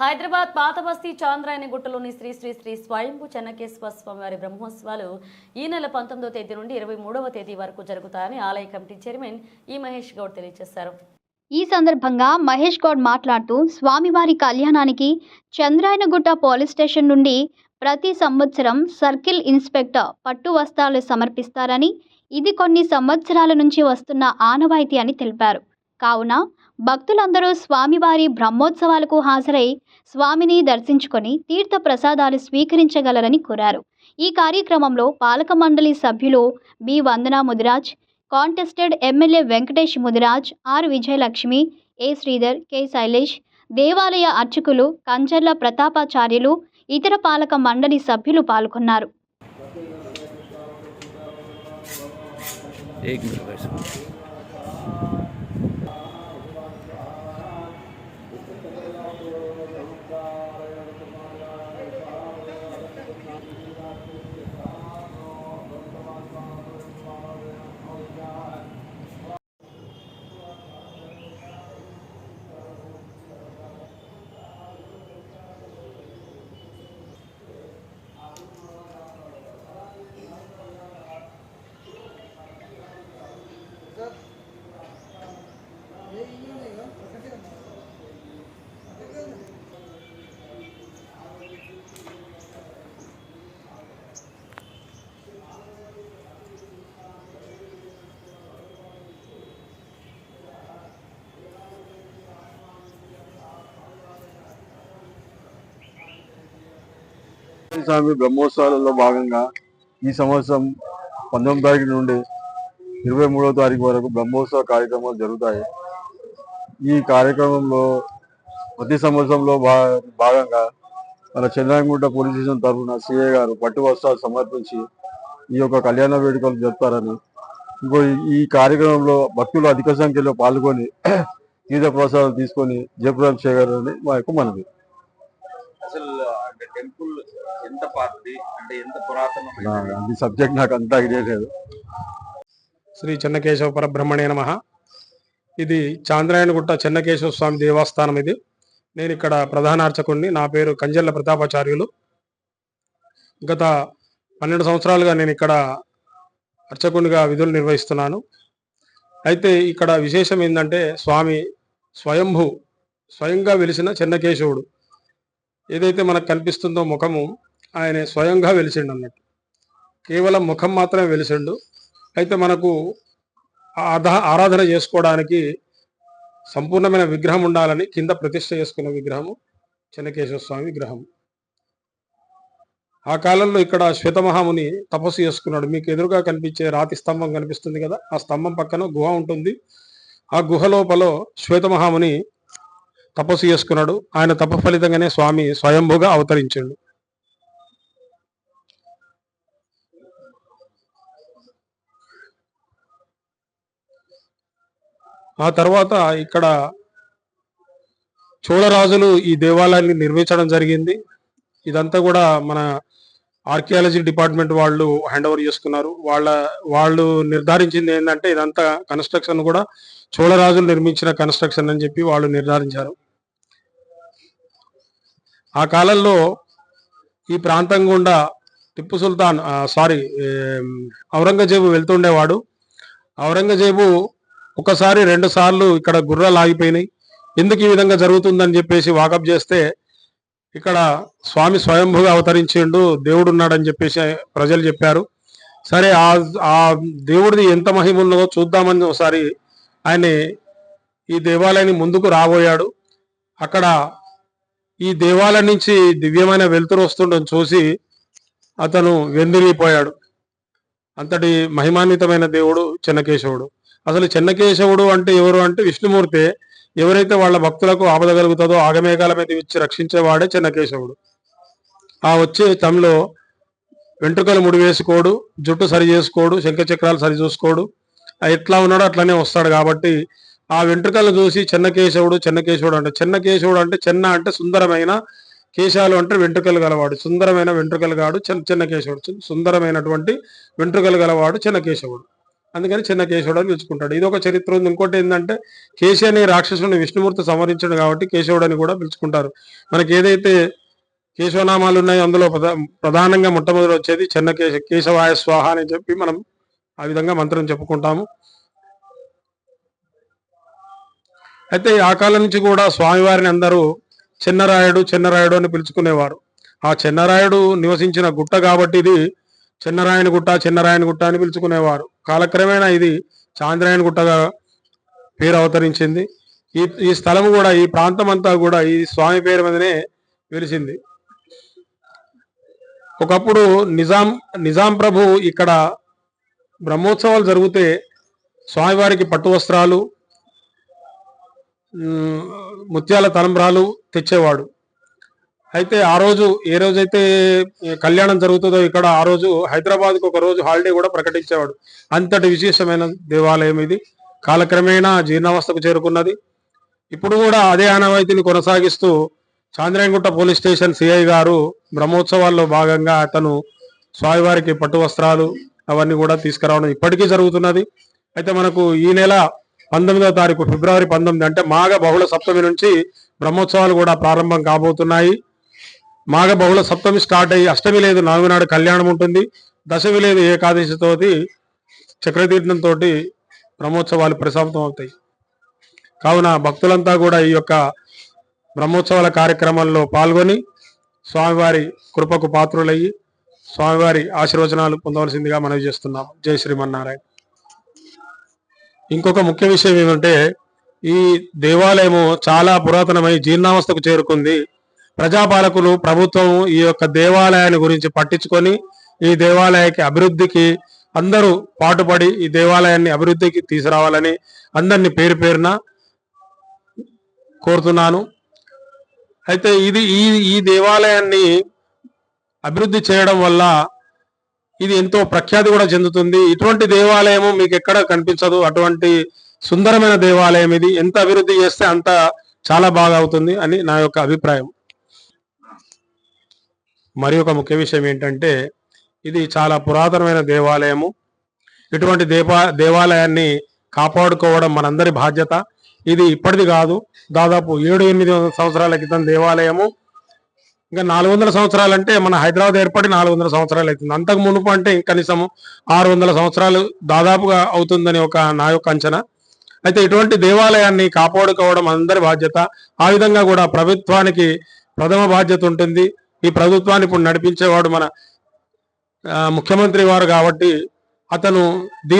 హైదరాబాద్ పాత బస్తీ చాంద్రాయణ గుట్టలోని శ్రీ శ్రీ శ్రీ స్వయంభు చెన్నకేశ్వర స్వామివారి బ్రహ్మోత్సవాలు ఈ నెల పంతొమ్మిదో తేదీ నుండి ఇరవై మూడవ తేదీ వరకు జరుగుతాయని ఆలయ కమిటీ చైర్మన్ ఈ మహేష్ గౌడ్ తెలియజేశారు. ఈ సందర్భంగా మహేష్ గౌడ్ మాట్లాడుతూ స్వామివారి కళ్యాణానికి చంద్రాయనగుట్ట పోలీస్ స్టేషన్ నుండి ప్రతి సంవత్సరం సర్కిల్ ఇన్స్పెక్టర్ పట్టు వస్త్రాలు సమర్పిస్తారని ఇది కొన్ని సంవత్సరాల నుంచి వస్తున్న ఆనవాయితీ అని తెలిపారు. కావున భక్తులందరూ స్వామివారి బ్రహ్మోత్సవాలకు హాజరై స్వామిని దర్శించుకొని తీర్థ ప్రసాదాలు స్వీకరించగలరని కోరారు ఈ కార్యక్రమంలో పాలక మండలి సభ్యులు B Vandana Mudiraj contested MLA Venkatesh Mudiraj R Vijayalakshmi A Sridhar K Shailesh దేవాలయ అర్చకులు కంచర్ల ప్రతాపాచార్యులు ఇతర పాలక మండలి సభ్యులు పాల్గొన్నారు एक मिनट స్వామి బ్రహ్మోత్సవాలలో భాగంగా ఈ సంవత్సరం పంతొమ్మిది తారీఖు నుండి ఇరవై మూడవ తారీఖు వరకు బ్రహ్మోత్సవ కార్యక్రమాలు జరుగుతాయి. ఈ కార్యక్రమంలో ప్రతి సంవత్సరంలో భాగంగా మన చంద్రాంగుంట పోలీస్ స్టేషన్ తరఫున సిఐ గారు పట్టు వస్త్రాలు సమర్పించి ఈ యొక్క కళ్యాణ వేడుకలు జరుపుతారని. ఇంకో ఈ కార్యక్రమంలో భక్తులు అధిక సంఖ్యలో పాల్గొని తీర్థ ప్రసాదాలు తీసుకొని జయప్రదాం చేయగలరని మా యొక్క మనవి. అసలు టెంపుల్ ఎంత పాతది? అంటే ఎంత పురాతనమైనది? సబ్జెక్ట్ నాకు అంత ఐడియా లేదు. శ్రీ చెన్నకేశవ పరబ్రహ్మణే నమ. ఇది చాంద్రాయణగుట్ట చెన్నకేశవ స్వామి దేవస్థానం ఇది. నేను ఇక్కడ ప్రధాన అర్చకుడిని నా పేరు కంజర్ల ప్రతాపాచార్యులు. గత పన్నెండు సంవత్సరాలుగా నేను ఇక్కడ అర్చకునిగా విధులు నిర్వహిస్తున్నాను. అయితే ఇక్కడ విశేషం ఏంటంటే స్వామి స్వయంభూ స్వయంగా వెలిసిన చెన్నకేశవుడు. ఏదైతే మనకు కనిపిస్తుందో ముఖము ఆయన స్వయంగా వెలిసిండు అన్నట్టు కేవలం ముఖం మాత్రమే వెలిసిండు. అయితే మనకు ఆరాధన చేసుకోవడానికి సంపూర్ణమైన విగ్రహం ఉండాలని కింద ప్రతిష్ట చేసుకున్న విగ్రహము చెన్నకేశ్వర స్వామి విగ్రహం ఆ కాలంలో ఇక్కడ శ్వేతమహాముని తపస్సు చేసుకున్నాడు. మీకు ఎదురుగా కనిపించే రాతి స్తంభం కనిపిస్తుంది కదా? ఆ స్తంభం పక్కన గుహ ఉంటుంది. ఆ గుహ లోపల శ్వేతమహాముని తపస్సు చేసుకున్నాడు. ఆయన తప ఫలితంగానే స్వామి స్వయంభుగా అవతరించాడు. ఆ తర్వాత ఇక్కడ చోళరాజులు ఈ దేవాలయాన్ని నిర్మించడం జరిగింది. ఇదంతా కూడా మన ఆర్కియాలజీ డిపార్ట్మెంట్ వాళ్ళు హ్యాండ్ ఓవర్ చేసుకున్నారు. వాళ్ళ వాళ్ళు నిర్ధారించింది ఏంటంటే ఇదంతా కన్స్ట్రక్షన్ కూడా చోళరాజులు నిర్మించిన కన్స్ట్రక్షన్ అని చెప్పి వాళ్ళు నిర్ధారించారు. ఆ కాలంలో ఈ ప్రాంతం గుండా టిప్పు సుల్తాన్ సారీ ఔరంగజేబు వెళ్తుండేవాడు. ఔరంగజేబు ఒకసారి రెండు సార్లు ఇక్కడ గుర్రాలు ఆగిపోయినాయి. ఎందుకు ఈ విధంగా జరుగుతుందని చెప్పేసి వాకప్ చేస్తే ఇక్కడ స్వామి స్వయంభుగా అవతరించిండు దేవుడు ఉన్నాడని చెప్పేసి ప్రజలు చెప్పారు. సరే ఆ ఆ దేవుడిది ఎంత మహిమ ఉన్నదో చూద్దామని ఒకసారి ఆయన ఈ దేవాలయాన్ని ముందుకు రాబోయాడు. అక్కడ ఈ దేవాలయం నుంచి దివ్యమైన వెలుతురు వస్తుండడం చూసి అతను వెందిరిగిపోయాడు. అంతటి మహిమాన్వితమైన దేవుడు చెన్నకేశవుడు. అసలు చెన్నకేశవుడు అంటే ఎవరు అంటే విష్ణుమూర్తి. ఎవరైతే వాళ్ళ భక్తులకు ఆపద కలుగుతుందో ఆగమేఘాల మీద ఇచ్చి రక్షించేవాడే చెన్నకేశవుడు. ఆ వచ్చే తమలో వెంట్రుకలు ముడివేసుకోడు జుట్టు సరి చేసుకోడు శంఖచక్రాలు సరి చూసుకోడు ఆ ఎట్లా ఉన్నాడో అట్లనే వస్తాడు కాబట్టి ఆ వెంట్రుకలను చూసి చెన్నకేశవుడు చెన్నకేశవుడు అంటే చెన్నకేశవుడు అంటే చెన్న అంటే సుందరమైన కేశాలు అంటే వెంట్రుకలు గలవాడు. సుందరమైన వెంట్రుకలు గాడు చెన్న చెన్నకేశవుడు. సుందరమైనటువంటి వెంట్రుకలు గలవాడు చెన్నకేశవుడు. అందుకని చిన్న కేశవుడు అని పిలుచుకుంటాడు. ఇది ఒక చరిత్ర ఉంది. ఇంకోటి ఏంటంటే కేశి అనే రాక్షసుని విష్ణుమూర్తి సంహరించాడు కాబట్టి కేశవుడు అని కూడా పిలుచుకుంటారు. మనకి ఏదైతే కేశవనామాలు ఉన్నాయో అందులో ప్రధానంగా మొట్టమొదటి వచ్చేది చిన్న కేశ కేశవాయ స్వాహ అని చెప్పి మనం ఆ విధంగా మంత్రం చెప్పుకుంటాము. అయితే ఆ కాలం నుంచి కూడా స్వామివారిని అందరూ చిన్నరాయుడు చిన్నరాయుడు అని పిలుచుకునేవారు. ఆ చిన్నరాయుడు నివసించిన గుట్ట కాబట్టి ఇది చిన్నరాయనగుట్ట చిన్నరాయనగుట్ట అని పిలుచుకునేవారు. కాలక్రమేణా ఇది చాంద్రాయనగుట్టగా పేరు అవతరించింది. ఈ ఈ స్థలం కూడా ఈ ప్రాంతం అంతా కూడా ఈ స్వామి పేరు మీదనే వెలిసింది. ఒకప్పుడు నిజాం నిజాం ప్రభు ఇక్కడ బ్రహ్మోత్సవాలు జరిగితే స్వామివారికి పట్టు వస్త్రాలు ముత్యాల తలంబ్రాలు తెచ్చేవాడు. అయితే ఆ రోజు ఏ రోజైతే కళ్యాణం జరుగుతుందో ఇక్కడ ఆ రోజు హైదరాబాద్కు ఒక రోజు హాలిడే కూడా ప్రకటించేవాడు. అంతటి విశేషమైన దేవాలయం ఇది. కాలక్రమేణా జీర్ణావస్థకు చేరుకున్నది. ఇప్పుడు కూడా అదే ఆనవాయితీని కొనసాగిస్తూ చాంద్రాయణగుట్ట పోలీస్ స్టేషన్ సిఐ గారు బ్రహ్మోత్సవాల్లో భాగంగా అతను స్వామివారికి పట్టు వస్త్రాలు అవన్నీ కూడా తీసుకురావడం ఇప్పటికీ జరుగుతున్నది. అయితే మనకు ఈ నెల పంతొమ్మిదవ తారీఖు ఫిబ్రవరి పంతొమ్మిది అంటే మాఘ బహుళ సప్తమి నుంచి బ్రహ్మోత్సవాలు కూడా ప్రారంభం కాబోతున్నాయి. మాఘ బహుళ సప్తమి స్టార్ట్ అయ్యి అష్టమి లేదు నవమి నాడు కళ్యాణం ఉంటుంది. దశమి లేదు ఏకాదశితోటి చక్రతీర్థంతో బ్రహ్మోత్సవాలు ప్రశాంతం అవుతాయి. కావున భక్తులంతా కూడా ఈ యొక్క బ్రహ్మోత్సవాల కార్యక్రమాల్లో పాల్గొని స్వామివారి కృపకు పాత్రులయ్యి స్వామివారి ఆశీర్వచనాలు పొందవలసిందిగా మనవి చేస్తున్నాం. జై శ్రీమన్నారాయణ. ఇంకొక ముఖ్య విషయం ఏమంటే ఈ దేవాలయము చాలా పురాతనమై జీర్ణావస్థకు చేరుకుంది. ప్రజాపాలకులు ప్రభుత్వం ఈ యొక్క దేవాలయాన్ని గురించి పట్టించుకొని ఈ దేవాలయానికి అభివృద్ధికి అందరూ పాటుపడి ఈ దేవాలయాన్ని అభివృద్ధికి తీసుకురావాలని అందరినీ పేరు పేరున కోరుతున్నాను. అయితే ఇది ఈ ఈ దేవాలయాన్ని అభివృద్ధి చేయడం వల్ల ఇది ఎంతో ప్రఖ్యాతి కూడా చెందుతుంది. ఇటువంటి దేవాలయము మీకు ఎక్కడ కనిపించదు. అటువంటి సుందరమైన దేవాలయం ఇది. ఎంత అభివృద్ధి చేస్తే అంత చాలా బాగా అవుతుంది అని నా యొక్క అభిప్రాయం. మరి ఒక ముఖ్య విషయం ఏంటంటే ఇది చాలా పురాతనమైన దేవాలయము. ఇటువంటి దేవా దేవాలయాన్ని కాపాడుకోవడం మనందరి బాధ్యత. ఇది ఇప్పటిది కాదు దాదాపు ఏడు ఎనిమిది సంవత్సరాల క్రితం దేవాలయము. ఇంకా నాలుగు వందల సంవత్సరాలు అంటే మన హైదరాబాద్ ఏర్పడి నాలుగు వందల సంవత్సరాలు అవుతుంది. అంతకు మునుపు అంటే కనీసం ఆరు వందల సంవత్సరాలు దాదాపుగా అవుతుందని ఒక నా యొక్క అంచనా. అయితే ఇటువంటి దేవాలయాన్ని కాపాడుకోవడం అందరి బాధ్యత. ఆ విధంగా కూడా ప్రభుత్వానికి ప్రథమ బాధ్యత ఉంటుంది. ఈ ప్రభుత్వాన్ని ఇప్పుడు నడిపించేవాడు మన ఆ, ముఖ్యమంత్రి వారు కాబట్టి అతను దీని